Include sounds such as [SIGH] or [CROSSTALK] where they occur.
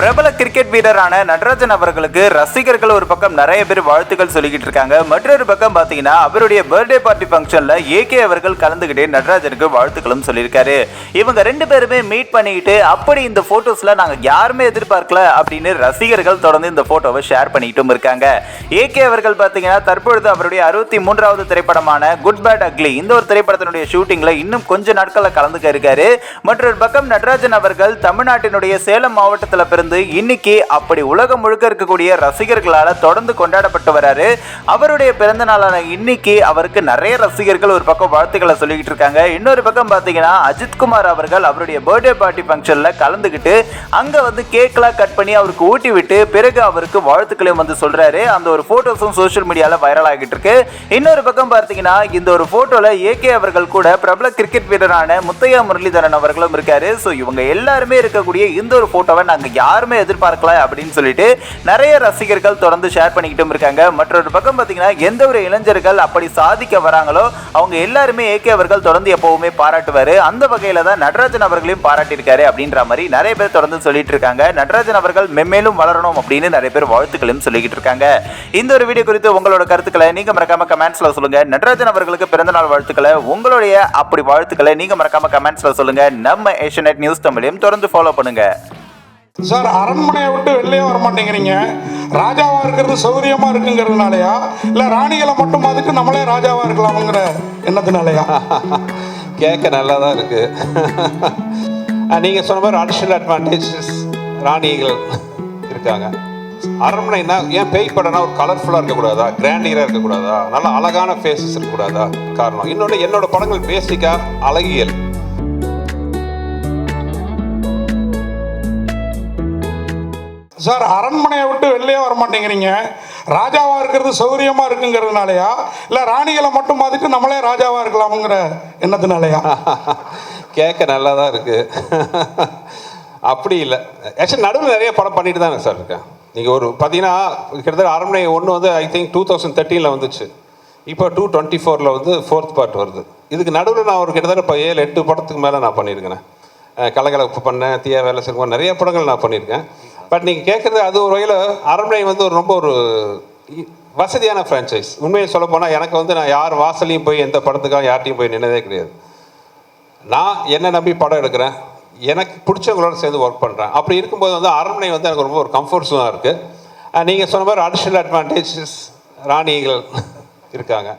பிரபல கிரிக்கெட் வீரரான நடராஜன் அவர்களுக்கு ரசிகர்கள் ஒரு பக்கம் நிறைய பேர் வாழ்த்துக்கள் சொல்லிக்கிட்டு இருக்காங்க. மற்றொரு பக்கம் பார்த்தீங்கன்னா அவருடைய பர்த்டே பார்ட்டி ஃபங்க்ஷன்ல ஏகே அவர்கள் கலந்துக்கிட்டே நடராஜனுக்கு வாழ்த்துக்களும் சொல்லியிருக்காரு. இவங்க ரெண்டு பேருமே மீட் பண்ணிக்கிட்டு அப்படி இந்த போட்டோஸ்ல நாங்க யாருமே எதிர்பார்க்கல அப்படின்னு ரசிகர்கள் தொடர்ந்து இந்த போட்டோவை ஷேர் பண்ணிக்கிட்டும் இருக்காங்க. ஏகே அவர்கள் பார்த்தீங்கன்னா தற்பொழுது அவருடைய அறுபத்தி மூன்றாவது திரைப்படமான குட் பேட் அக்லி இந்த ஒரு திரைப்படத்தினுடைய ஷூட்டிங்ல இன்னும் கொஞ்ச நாட்களில் கலந்துக்க இருக்காரு. மற்றொரு பக்கம் நடராஜன் அவர்கள் தமிழ்நாட்டினுடைய சேலம் மாவட்டத்தில் பிறந்து இன்னைக்கு அப்படி உலகம் முழுக்க இருக்கக்கூடிய ரசிகர்களால் தொடர்ந்து கொண்டாடப்பட்டு வராரு. அவருடைய பிறந்த நாளான இன்னைக்கு அவருக்கு நிறைய ரசிகர்கள் ஒரு பக்கம் வாழ்த்துக்களை சொல்லிக்கிட்டு இருக்காங்க. இன்னொரு பக்கம் பார்த்தீங்கன்னா அஜித்குமார் அவர்கள் அவருடைய பர்த்டே பார்ட்டி ஃபங்க்ஷனில் கலந்துக்கிட்டு அங்கே வந்து கேக்கெலாம் கட் பண்ணி அவருக்கு ஊட்டி விட்டு பிறகு அவருக்கு வாழ்த்துக்களையும் வந்து சொல்கிறாரு அந்த ஒரு ஃபோட்டோஸும் சோஷியல் மீடியாவில் வைரல் ஆகிட்டு இருக்கு. இன்னொரு பக்கம் பார்த்தீங்கன்னா இந்த ஒரு ஃபோட்டோவில் ஏகே அவர்கள் கூட பிரபல கிரிக்கெட் வீரரான முத்தையா முரளிதரன் அவர்களும் இருக்காரு. ஸோ இவங்க எல்லாருமே இருக்கக்கூடிய இந்த ஒரு ஃபோட்டோவை நாங்கள் யார் யாருமே எதிர்பார்க்கல அப்படின்னு சொல்லிட்டு நிறைய ரசிகர்கள் தொடர்ந்து ஷேர் பண்ணிக்கிட்டும் இருக்காங்க. மற்றொரு பக்கம் பார்த்தீங்கன்னா எந்த ஒரு இளைஞர்கள் அப்படி சாதிக்க வராங்களோ அவங்க எல்லாருமே ஏகே அவர்கள் தொடர்ந்து எப்பவுமே பாராட்டுவார். அந்த வகையில் தான் நடராஜன் அவர்களையும் பாராட்டியிருக்காரு அப்படின்ற மாதிரி நிறைய பேர் தொடர்ந்து சொல்லிட்டு இருக்காங்க. நடராஜன் அவர்கள் மென்மேலும் வளரணும் அப்படின்னு நிறைய பேர் வாழ்த்துக்களையும் சொல்லிக்கிட்டு இருக்காங்க. இந்த ஒரு வீடியோ குறித்து உங்களோட கருத்துக்களை நீங்கள் மறக்காம கமெண்ட்ஸில் சொல்லுங்க. நடராஜன் அவர்களுக்கு பிறந்தநாள் வாழ்த்துக்களை உங்களுடைய அப்படி வாழ்த்துக்களை நீங்கள் மறக்காம கமெண்ட்ஸில் சொல்லுங்க. நம்ம ஏஷியநெட் நியூஸ் தமிழையும் தொடர்ந்து ஃபாலோ பண்ணுங்க. சார் அரண்மனையை விட்டு வெளியே வர மாட்டேங்கிறீங்க. ராஜாவா இருக்கிறது சௌரியமா இருக்குங்கிறதுனாலயா? இல்ல ராணிகளை மட்டும் அதுக்கு நம்மளே ராஜாவா இருக்கலாம்ங்கிற எண்ணத்தினாலயா? கேட்க நல்லா தான் இருக்கு நீங்கள் சொன்ன மாதிரி அடிஷனல் அட்வான்டேஜஸ் ராணிகள் இருக்காங்க. அரண்மனைனா ஏன் பேய் படம்னா ஒரு கலர்ஃபுல்லாக இருக்கக்கூடாதா? கிராண்டியராக இருக்கக்கூடாதா? நல்ல அழகான ஃபேஸஸ் இருக்கக்கூடாதா? காரணம். இன்னொன்று என்னோட படங்கள் பேசிக்காக அழகியல். சார் அரண்மனையை விட்டு வெளியே வர மாட்டேங்கிறீங்க. ராஜாவாக இருக்கிறது சௌகரியமாக இருக்குங்கிறதுனாலயா? இல்லை ராணிகளை மட்டும் பார்த்துட்டு நம்மளே ராஜாவாக இருக்கலாமுங்கிற எண்ணத்தினாலயா? [LAUGHS] கேட்க நல்லா தான் இருக்கு. அப்படி இல்லை. ஆக்சுவலி நடுவில் நிறைய படம் பண்ணிட்டு தானே சார் இருக்கேன். நீங்கள் ஒரு பார்த்தீங்கன்னா கிட்டத்தட்ட அரண்மனை ஒன்று வந்து ஐ திங்க் டூ தௌசண்ட் தேர்ட்டீனில் வந்துச்சு. இப்போ டூ டுவெண்ட்டி ஃபோரில் வந்து ஃபோர்த் பார்ட் வருது. இதுக்கு நடுவில் நான் ஒரு கிட்டத்தட்ட இப்போ ஏழு எட்டு படத்துக்கு மேலே நான் பண்ணியிருக்கேன் கலகலப்பு பண்ணேன் தீயா வேலை செய்வோம் நிறைய படங்கள் நான் பண்ணியிருக்கேன். பட் நீங்கள் கேட்குறது அது ஒரு வகையில் அரண்மனை வந்து ஒரு ரொம்ப ஒரு வசதியான ஃப்ரான்ச்சைஸ் உண்மையை சொல்ல போனால் எனக்கு வந்து நான் யார் வாசலையும் போய் எந்த படத்துக்காக யார்ட்டையும் போய் நின்னதே கிடையாது. நான் என்ன நம்பி படம் எடுக்கிறேன். எனக்கு பிடிச்சவங்களோட சேர்ந்து ஒர்க் பண்ணுறேன் அப்படி இருக்கும்போது வந்து அரண்மனை வந்து எனக்கு ரொம்ப ஒரு கம்ஃபர்ட் ஜோனாக இருக்குது நீங்கள் சொன்ன மாதிரி அடிஷனல் அட்வான்டேஜஸ் ராணிகள் இருக்காங்க.